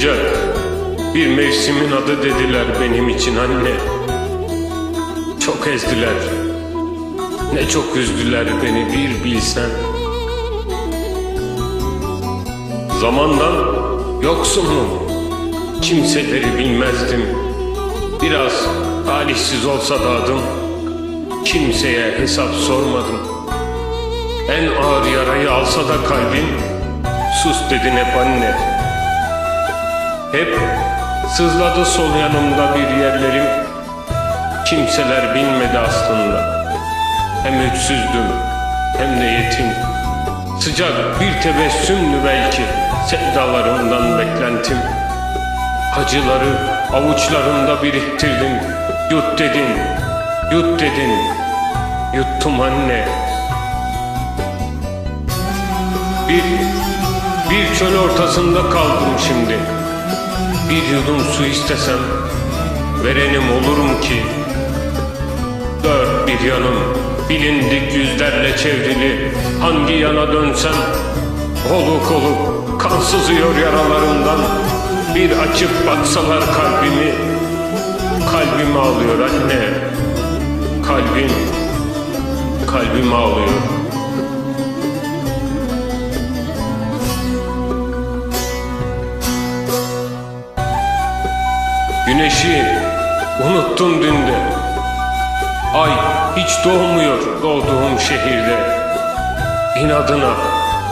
Sıcak bir mevsimin adı dediler benim için anne. Çok ezdiler. Ne çok üzdüler beni bir bilsen. Zamandan yoksunum. Kimseleri bilmezdim. Biraz talihsiz olsa da adım. Kimseye hesap sormadım. En ağır yarayı alsa da kalbim Sus dedin hep anne Hep sızladı sol yanımda bir yerlerim. Kimseler bilmedi aslında. Hem öksüzdüm hem de yetim. Sıcak bir tebessümdü belki Sevdalarımdan beklentim. Acıları avuçlarımda biriktirdim. Yut dedin, yut dedin. Yuttum anne. Bir, bir çöl ortasında kaldım şimdi. Bir yudum su istesem, verenim olurum ki. Dört bir yanım, bilindik yüzlerle çevrili. Hangi yana dönsem, oluk oluk kan sızıyor yaralarımdan. Bir açıp baksalar kalbimi, kalbim ağlıyor anne. Kalbim, kalbim ağlıyor. Güneşi unuttum dün de Ay hiç doğmuyor doğduğum şehirde. İnadına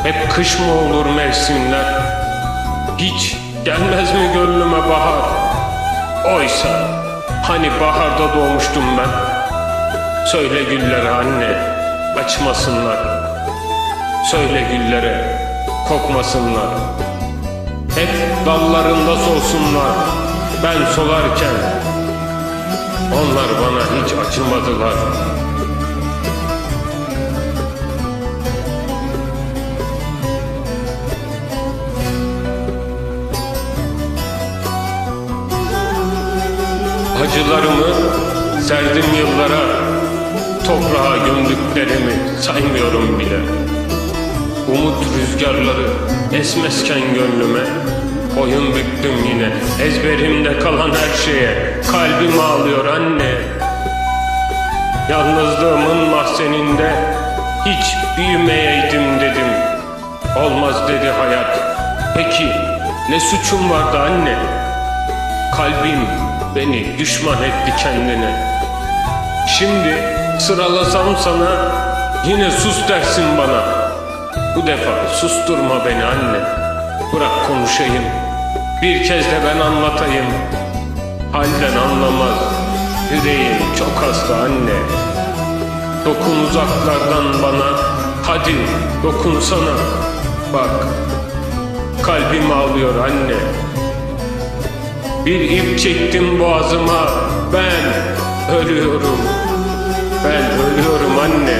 hep kış mı olur mevsimler? Hiç gelmez mi gönlüme bahar? Oysa hani baharda doğmuştum ben. Söyle güllere anne açmasınlar. Söyle güllere kokmasınlar. Hep dallarında solsunlar ben solarken onlar bana hiç acımadılar. Acılarımı serdim yıllara, toprağa gömdüklerimi saymıyorum bile. Umut rüzgarları esmezken gönlüme Boyun büktüm yine ezberimde kalan her şeye. Kalbim ağlıyor anne. Yalnızlığımın mahzeninde Hiç büyümeyeydim dedim. Olmaz dedi hayat. Peki ne suçum vardı anne? Kalbim beni düşman etti kendine. Şimdi sıralasam sana Yine sus dersin bana. Bu defa susturma beni anne. Bırak konuşayım bir kez de ben anlatayım. Halden anlamaz. Yüreğim çok hasta anne. Dokun uzaklardan bana. Hadi dokunsana. Bak Kalbim ağlıyor anne. Bir ip çektim boğazıma. Ben ölüyorum. Ben ölüyorum anne